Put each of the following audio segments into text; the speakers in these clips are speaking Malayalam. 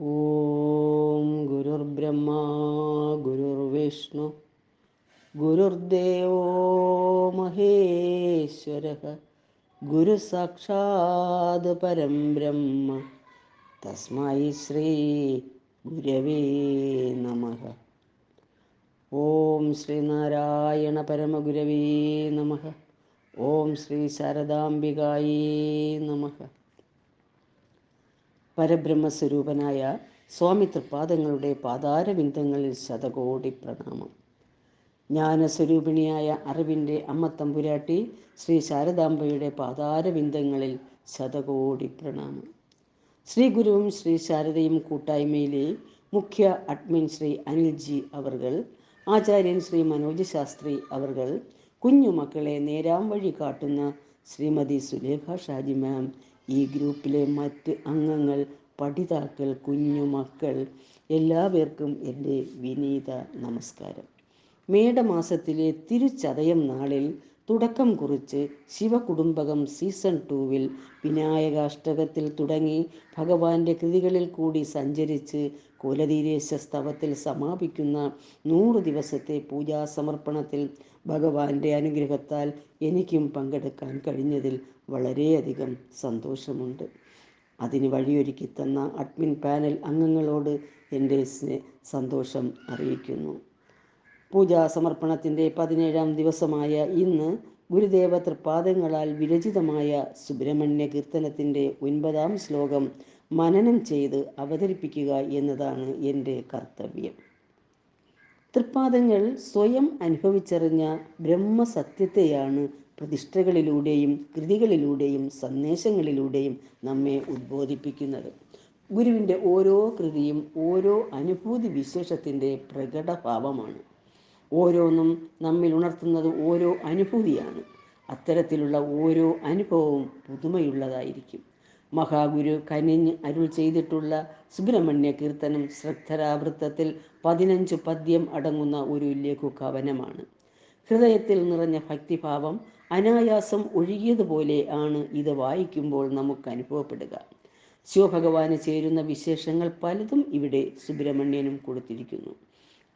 ഓം ഗുരുർബ്രഹ്മ ഗുരുർവിഷ്ണു ഗുരുർദേവോ മഹേശ്വര ഗുരു സാക്ഷാത് പരം ബ്രഹ്മ തസ്മൈ ശ്രീ ഗുരവേ നമ. ഓം ശ്രീനാരായണ പരമഗുരവേ നമ. ഓം ശ്രീ ശാരദാംബികായേ നമ. പരബ്രഹ്മസ്വരൂപനായ സ്വാമി തൃപ്പാദങ്ങളുടെ പാതാരവിന്ദങ്ങളിൽ ശതകോടി പ്രണാമം. ജ്ഞാനസ്വരൂപിണിയായ അറിവിന്റെ അമ്മ തമ്പുരാട്ടി ശ്രീ ശാരദാംബയുടെ പാതാരവിന്ദങ്ങളിൽ ശതകോടി പ്രണാമം. ശ്രീ ഗുരുവും ശ്രീ ശാരദയും കൂട്ടായ്മയിലെ മുഖ്യ അഡ്മിൻ ശ്രീ അനിൽജി അവർകൾ ആചാര്യൻ ശ്രീ മനോജ് ശാസ്ത്രി അവർകൾ കുഞ്ഞുമക്കളെ നേരാം വഴി കാട്ടുന്ന ശ്രീമതി സുലേഖ ഷാജി മാം ഈ ഗ്രൂപ്പിലെ മറ്റ് അംഗങ്ങൾ പഠിതാക്കൾ കുഞ്ഞുമക്കൾ എല്ലാവർക്കും എന്റെ വിനീത നമസ്കാരം. മേടമാസത്തിലെ തിരുച്ചതയം നാളിൽ തുടക്കം കുറിച്ച് ശിവകുടുംബകം സീസൺ ടൂവിൽ വിനായകാഷ്ടകത്തിൽ തുടങ്ങി ഭഗവാന്റെ കൃതികളിൽ കൂടി സഞ്ചരിച്ച് കുലതീരേശ സ്തവത്തിൽ സമാപിക്കുന്ന നൂറ് ദിവസത്തെ പൂജാ സമർപ്പണത്തിൽ ഭഗവാന്റെ അനുഗ്രഹത്താൽ എനിക്കും പങ്കെടുക്കാൻ കഴിഞ്ഞതിൽ വളരെയധികം സന്തോഷമുണ്ട്. അതിന് വഴിയൊരുക്കി തന്ന അഡ്മിൻ പാനൽ അംഗങ്ങളോട് എന്റെ സന്തോഷം അറിയിക്കുന്നു. പൂജാ സമർപ്പണത്തിന്റെ പതിനേഴാം ദിവസമായ ഇന്ന് ഗുരുദേവ തൃപ്പാദങ്ങളാൽ വിരചിതമായ സുബ്രഹ്മണ്യ കീർത്തനത്തിന്റെ ഒൻപതാം ശ്ലോകം മനനം ചെയ്ത് അവതരിപ്പിക്കുക എന്നതാണ് എന്റെ കർത്തവ്യം. തൃപ്പാദങ്ങൾ സ്വയം അനുഭവിച്ചറിഞ്ഞ ബ്രഹ്മസത്യത്തെയാണ് പ്രതിഷ്ഠകളിലൂടെയും കൃതികളിലൂടെയും സന്ദേശങ്ങളിലൂടെയും നമ്മെ ഉദ്ബോധിപ്പിക്കുന്നത് ഗുരുവിന്റെ ഓരോ കൃതിയും ഓരോ അനുഭൂതി വിശേഷത്തിന്റെ പ്രകടഭാവമാണ്. ഓരോന്നും നമ്മിൽ ഉണർത്തുന്നത് ഓരോ അനുഭൂതിയാണ്. അത്തരത്തിലുള്ള ഓരോ അനുഭവവും പുതുമയുള്ളതായിരിക്കും. മഹാഗുരു കനിഞ്ഞ് അരുൾ ചെയ്തിട്ടുള്ള സുബ്രഹ്മണ്യ കീർത്തനം ശ്രദ്ധരാവൃത്തത്തിൽ പതിനഞ്ച് പദ്യം അടങ്ങുന്ന ഒരു ലഘു കവനമാണ് ഹൃദയത്തിൽ നിറഞ്ഞ ഭക്തിഭാവം അനായാസം ഒഴുകിയതുപോലെ ആണ് ഇത് വായിക്കുമ്പോൾ നമുക്ക് അനുഭവപ്പെടുക. ശിവഭഗവാന് ചേരുന്ന വിശേഷങ്ങൾ പലതും ഇവിടെ സുബ്രഹ്മണ്യനും കൊടുത്തിരിക്കുന്നു.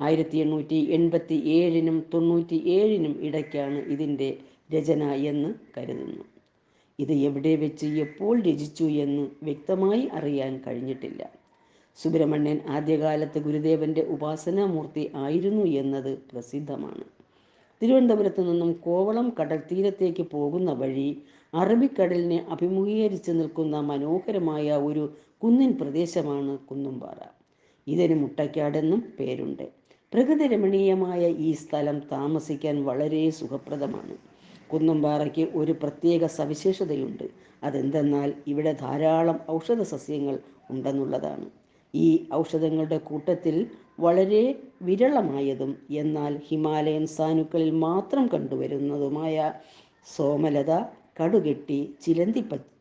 ആയിരത്തി എണ്ണൂറ്റി എൺപത്തി ഏഴിനും തൊണ്ണൂറ്റി ഏഴിനും ഇടയ്ക്കാണ് ഇതിന്റെ രചന എന്ന് കരുതുന്നു. ഇത് എവിടെ വെച്ച് എപ്പോൾ രചിച്ചു എന്ന് വ്യക്തമായി അറിയാൻ കഴിഞ്ഞിട്ടില്ല. സുബ്രഹ്മണ്യൻ ആദ്യകാലത്ത് ഗുരുദേവന്റെ ഉപാസനാമൂർത്തി ആയിരുന്നു എന്നത് പ്രസിദ്ധമാണ്. തിരുവനന്തപുരത്ത് നിന്നും കോവളം കടൽ തീരത്തേക്ക് പോകുന്ന വഴി അറബിക്കടലിനെ അഭിമുഖീകരിച്ച് നിൽക്കുന്ന മനോഹരമായ ഒരു കുന്നിൻ പ്രദേശമാണ് കുന്നുംപാറ. ഇതിന് മുട്ടയ്ക്കാടെന്നും പേരുണ്ട്. പ്രകൃതി രമണീയമായ ഈ സ്ഥലം താമസിക്കാൻ വളരെ സുഖപ്രദമാണ്. കുന്നുംപാറയ്ക്ക് ഒരു പ്രത്യേക സവിശേഷതയുണ്ട്. അതെന്തെന്നാൽ ഇവിടെ ധാരാളം ഔഷധ സസ്യങ്ങൾ ഉണ്ടെന്നുള്ളതാണ്. ഈ ഔഷധങ്ങളുടെ കൂട്ടത്തിൽ വളരെ വിരളമായതും എന്നാൽ ഹിമാലയൻ സാനുക്കളിൽ മാത്രം കണ്ടുവരുന്നതുമായ സോമലത കടുകെട്ടി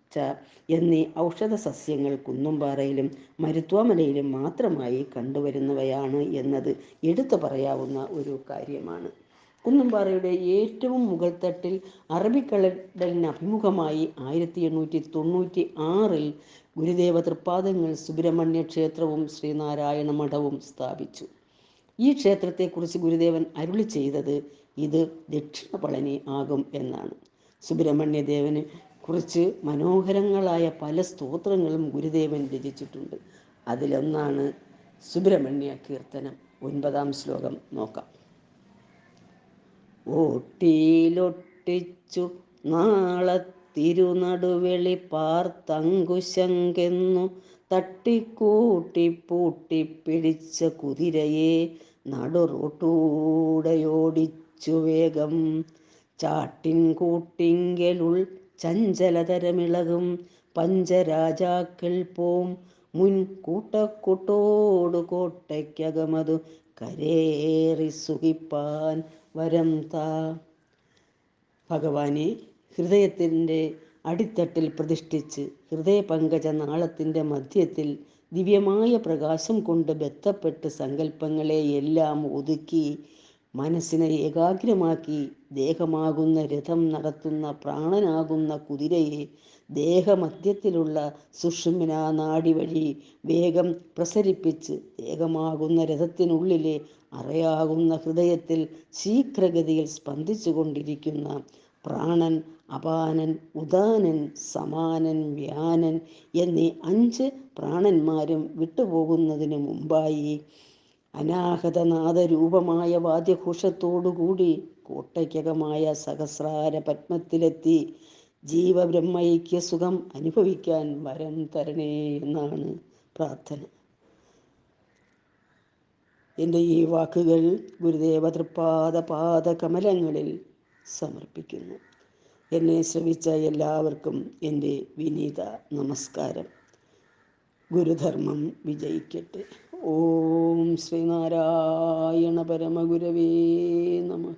ചിലന്തിപ്പച്ച എന്നീ ഔഷധ സസ്യങ്ങൾ കുന്നുംപാറയിലും മരുത്വാമലയിലും മാത്രമായി കണ്ടുവരുന്നവയാണ് എന്നത് എടുത്തു പറയാവുന്ന ഒരു കാര്യമാണ്. കുന്നുംപാറയുടെ ഏറ്റവും മുകൾത്തട്ടിൽ അറബിക്കടലിന് അഭിമുഖമായി ആയിരത്തി എണ്ണൂറ്റി തൊണ്ണൂറ്റി ആറിൽ ഗുരുദേവ തൃപ്പാദങ്ങൾ സുബ്രഹ്മണ്യ ക്ഷേത്രവും ശ്രീനാരായണ മഠവും സ്ഥാപിച്ചു. ഈ ക്ഷേത്രത്തെക്കുറിച്ച് ഗുരുദേവൻ അരുളി ചെയ്തത് ഇത് ദക്ഷിണ പളനി ആകും എന്നാണ്. സുബ്രഹ്മണ്യദേവനെ കുറിച്ച് മനോഹരങ്ങളായ പല സ്തോത്രങ്ങളും ഗുരുദേവൻ രചിച്ചിട്ടുണ്ട്. അതിലൊന്നാണ് സുബ്രഹ്മണ്യ കീർത്തനം. ഒൻപതാം ശ്ലോകം നോക്കാം. ഓട്ടിയിലൊട്ടിച്ചു നാളെ തിരുനടുവെളി പാർത്തങ്കുശങ്കെന്നു തട്ടിക്കൂട്ടി പൂട്ടി പിടിച്ച കുതിരയെ നടുറോട്ടൂടെയോടിച്ചു വേഗം ചാട്ടിൻ കൂട്ടിങ്കലുൾ ചഞ്ചലതരമിളകും പഞ്ചരാജാക്കൾ പോം. മുൻ കൂട്ടക്കൂട്ടോടു കോട്ടയ്ക്കകമതു കരേറി സുഖിപ്പാൻ വരം താ. ഭഗവാനെ ഹൃദയത്തിന്റെ അടിത്തട്ടിൽ പ്രതിഷ്ഠിച്ച് ഹൃദയ പങ്കജ നാളത്തിന്റെ മധ്യത്തിൽ ദിവ്യമായ പ്രകാശം കൊണ്ട് ബന്ധപ്പെട്ട് സങ്കല്പങ്ങളെ എല്ലാം ഒതുക്കി മനസ്സിനെ ഏകാഗ്രമാക്കി ദേഹമാകുന്ന രഥം നടത്തുന്ന പ്രാണനാകുന്ന കുതിരയെ ദേഹമധ്യത്തിലുള്ള സുഷുമ്ന നാടി വഴി വേഗം പ്രസരിപ്പിച്ച് ദേഹമാകുന്ന രഥത്തിനുള്ളിലെ അറയാകുന്ന ഹൃദയത്തിൽ ശീഘ്രഗതിയിൽ സ്പന്ദിച്ചു കൊണ്ടിരിക്കുന്ന പ്രാണൻ അപാനൻ ഉദാനൻ സമാനൻ വ്യാനൻ എന്നീ അഞ്ച് പ്രാണന്മാരും വിട്ടുപോകുന്നതിന് മുമ്പായി അനാഹതനാദരൂപമായ വാദ്യഘോഷത്തോടുകൂടി കോട്ടയ്ക്കകമായ സഹസ്രാര പത്മത്തിലെത്തി ജീവബ്രഹ്മൈക്യ സുഖം അനുഭവിക്കാൻ വരം തരണേ എന്നാണ് പ്രാർത്ഥന. എന്റെ ഈ വാക്കുകൾ ഗുരുദേവ തൃപ്പാദ പാദ കമലങ്ങളിൽ സമർപ്പിക്കുന്നു. എന്നെ ശ്രവിച്ച എല്ലാവർക്കും എന്റെ വിനീത നമസ്കാരം. ഗുരുധർമ്മം വിജയിക്കട്ടെ. ഓം ശ്രീനാരായണ പരമഗുരവേ നമഃ